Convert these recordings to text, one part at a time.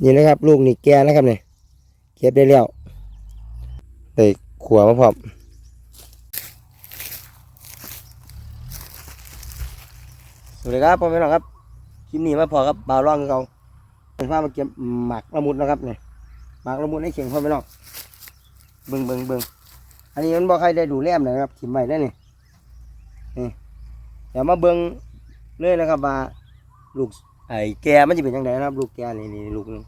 นี่นะครับ ลูกนี่แก่นะครับเนี่ยเก็บได้แล้วได้ขัวมาพร้อมสวัสดีครับพ่อแม่น้องครับคลิปนี้มาพอครับบ่าวร่องเขาเป็นฟ้ามาเก็บหมักละมุดนะครับเนี่ยหมักละมุดให้เข่งพ่อแม่น้องเบิ่งเบิ่งเบิ่งอันนี้มันบอกใครได้ดูแลมนะครับถิ่มใหม่ได้นี่นี่เดี๋ยวมาเบิ่งเลยนะครับว่าลูก ไอ้แกมันจะเป็นยังไงนะครับ ลูกแกนี่นี่ลูกนึง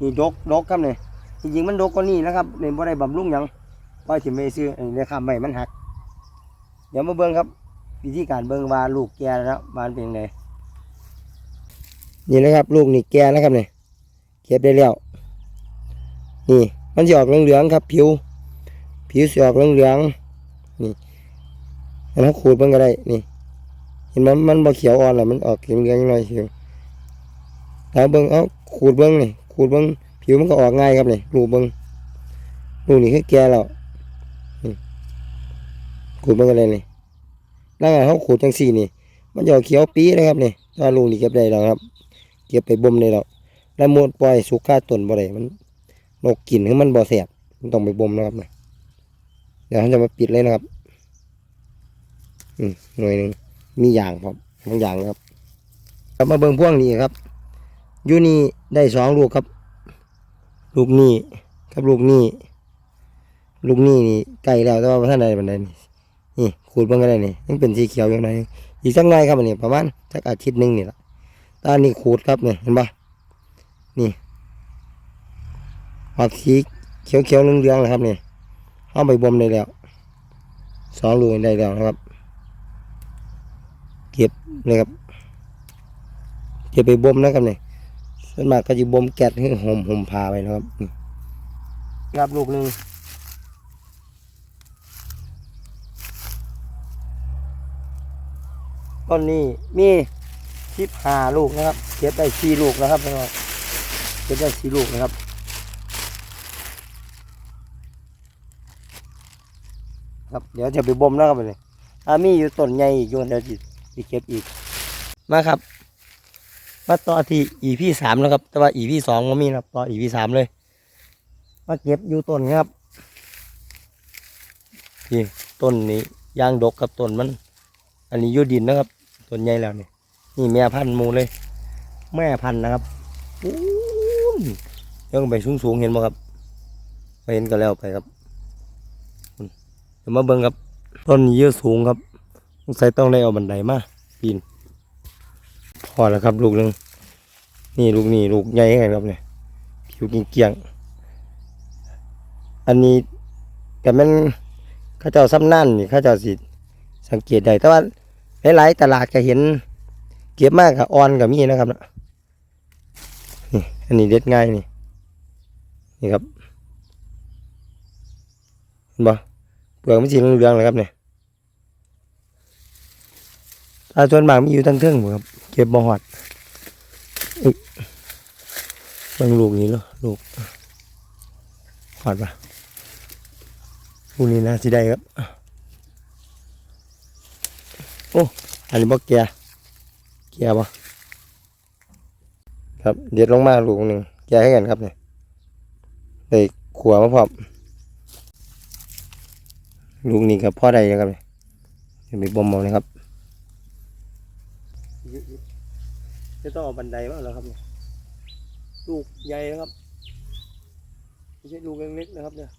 นี่ดกดกครับเนี่ยจริงๆมันดกกว่านี้นะครับเนี่ยบ่ได้บำรุงยังปล่อยถิ่มไปซื้อเนี่ยคำใหม่มันหัก เดี๋ยวมาเบิ่งครับ วิธีการเบิ่งว่าลูกแก่แล้วบานเป็นยังไงนี่นะครับ ลูกนี่แก่นะครับเนี่ยเก็บได้แล้วนี่มันจะออกเหลืองๆครับ ผิว ผิวจะออกเหลืองๆนี่อันนั้นขูดเบิ่งก็ได้นี่เห็นมันมันบ่เขียวอ่อนแล้วมันออกเหลืองๆหน่อยผิว แล้วเบิ่งเอาขูดเบิ่งนี่ขูดเบิ่งผิวมันก็ออกง่ายครับนี่ลูเบิ่งลูนี่คือแก่แล้วขูดเบิ่งก็ได้นี่ร่างกายเขาขูดจังสี่นี่ มันจะเขียวปีนะครับนี่ถ้าลุงนี่เก็บได้แล้วครับ เก็บไปบ่มได้แล้วแล้วมดปล่อยสุกค่าต้นบ่ได้มันนกกินคือมันบ่แสบมันต้องไปบ่มนะครับนะเดี๋ยวเขาจะมาปิดเลยนะครับ อืมหน่วยหนึ่งมีอย่างครับบางอย่างนะครับกลับมาเบิ่งพวงนี้ครับ อยู่นี่ได้สองลูกครับ ลูกนี่กับลูกนี่ลูกนี่นี่ใกล้แล้วแต่ว่าท่านใดบันไดนี่นี่ขูดเบิ่งก็ได้นี่ยังเป็นสีเขียวอยู่หนอยอีกสักหน่อยครับอันนี้ประมาณสักอาทิตย์หนึงนี่แหละตอนนี้ขูดครับเนี่ยเห็นปะนี่ออกสีเขียวเขียวๆเหลืองๆนะครับเนี่ยเอาไปบ่มได้แล้วสองลูกได้แล้วนะครับ เก็บเลยครับเก็บไปบ่มนะครับเนี่ย ส่วนมากก็จะบ่มแกะให้หอมหอมพาไปนะครับงับลูกหนึ่งต้นนี้มีสิบหาลูกนะครับเก็บได้สี่ลูกนะครับพี่น้องเก็บได้สี่ลูกนะครับครับเดี๋ยวจะไปบ่มแล้วครับเลยอามีอยู่ต้นใหญ่อีกอยู่เดี๋ยวจะไปเก็บอีกมาครับ มาต่อที่อีพี่สามนะครับ แต่ว่าอีพี่สองก็มีนะครับ ต่ออีพี่สามเลย มาเก็บอยู่ต้นครับนี่ต้นนี้ยางดกครับต้นมัน อันนี้ยูดินนะครับต้นใหญ่แล้วนี่นี่แม่พันธุ์มูเลย แม่พันธุ์นะครับอู้นยังไปสูงสูงเห็นไหมครับไปเห็นก็แล้วไปครับเดี๋ยวมาเบิ่งครับต้นนี้เยอะสูงครับสงสัยต้องได้เอาบันไดมาปีน พอแล้วครับ ลูกหนึงนี่ลูกนี่ลูกใหญ่ไงครับเนี่ยผิวเกรียงอันนี้แต่มันข้าเจ้าซ้ำนั่นนี่ข้าเจ้าสิสังเกตได้แต่ว่าหลายๆตลาดก็เห็น เก็บมากกับออนกับมีนะครับนะนี่อันนี้เด็ดง่ายนี่นี่ครับเห็นบ่เปลือกมันสีเหลืองๆเลยครับเนี่ยตาจนบางมีอยู่ทั้งเทิงหมดครับ เก็บบ่หอดอึบางลูกนี้เนาะลูกหอดปะลูกนี้นะสิได้ครับ โอ้ อันนี้บ่แก่แก่บ่ครับ เด็ดลงมาลูกหนึ่งแก่ให้กันครับเนี่ยได้ขัวมาพร้อมลูกนี้กับพ่อใดนะครับเนี่ยเดี๋ยวไปบ่มอานะครับ จะต้องเอาบันไดบ้างแล้วครับเนี่ยลูกใหญ่นะครับไม่ใช่ลูกเล็กๆนะครับเนี่ย